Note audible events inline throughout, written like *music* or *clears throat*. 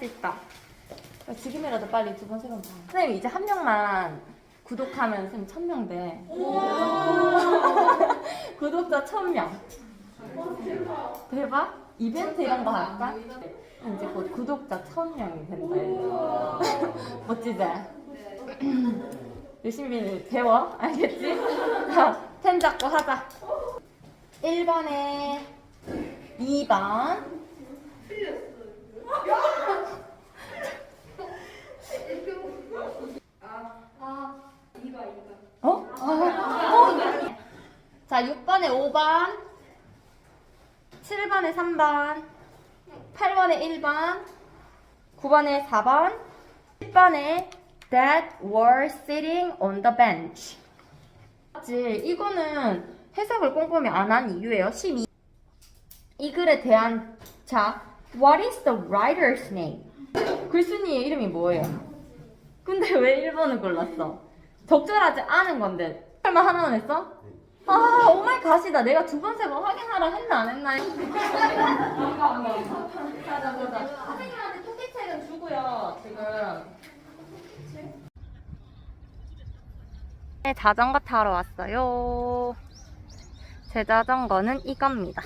할수 있다. 야, 지금이라도 빨리 두 번, 세 번 봐. 선생님 이제 한 명만 구독하면 선생님 천 명 돼. *laughs* 구독자 천 명. 대박? 이벤트 이런 거 할까? 이제 곧 구독자 천 명이 된다. 멋지지? *clears throat* 열심히 배워. 알겠지? 자, 펜 잡고 하자. 1번에 2번. 자, 6번에 5번. 7번에 3번. 8번에 1번. 9번에 4번. 10번에 that were sitting on the bench. 맞지? 이거는 해석을 꼼꼼히 안 한 이유예요. 12. 이 글에 대한 자, what is the writer's name? 글쓴이의 이름이 뭐예요? 근데 왜 1번을 골랐어? 적절하지 않은 건데 설마 하나만 했어? 아 오마이 갓이다. 내가 두 번 세 번 확인하라 했나 안 했나 가자 보자 선생님한테 토끼책은 주고요 지금 네, 자전거 타러 왔어요. 제 자전거는 이겁니다.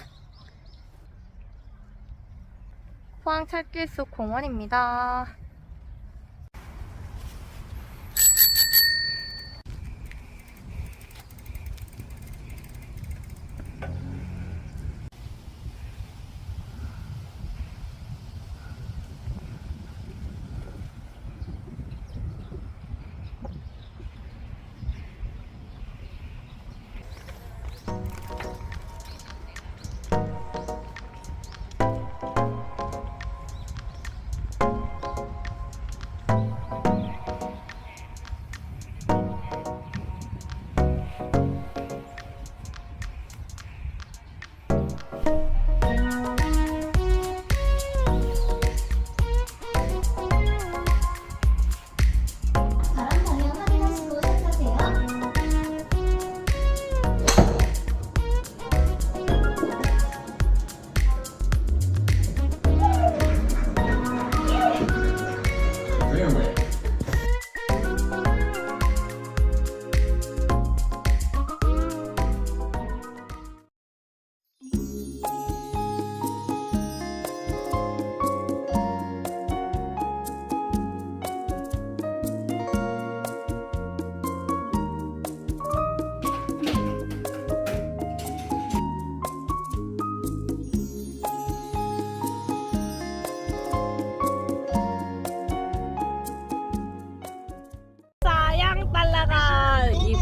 포항 철길숲 공원입니다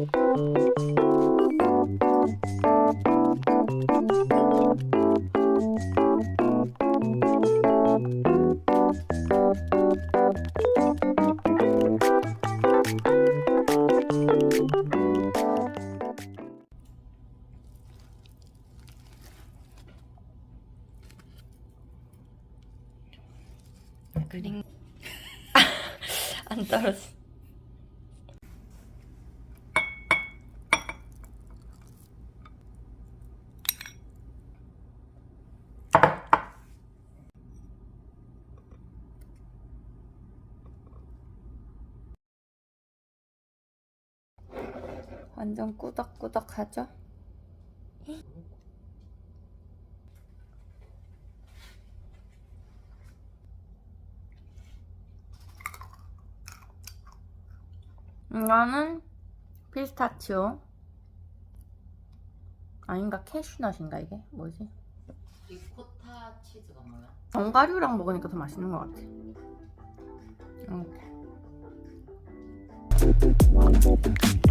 *laughs* 안 떨어졌 완전 꾸덕꾸덕하죠? 이거는 피스타치오 아닌가 캐슈넛인가 이게 뭐지? 리코타 치즈가 뭐야? 견과류랑 먹으니까 더 맛있는 것 같아. 이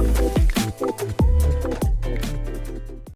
Thank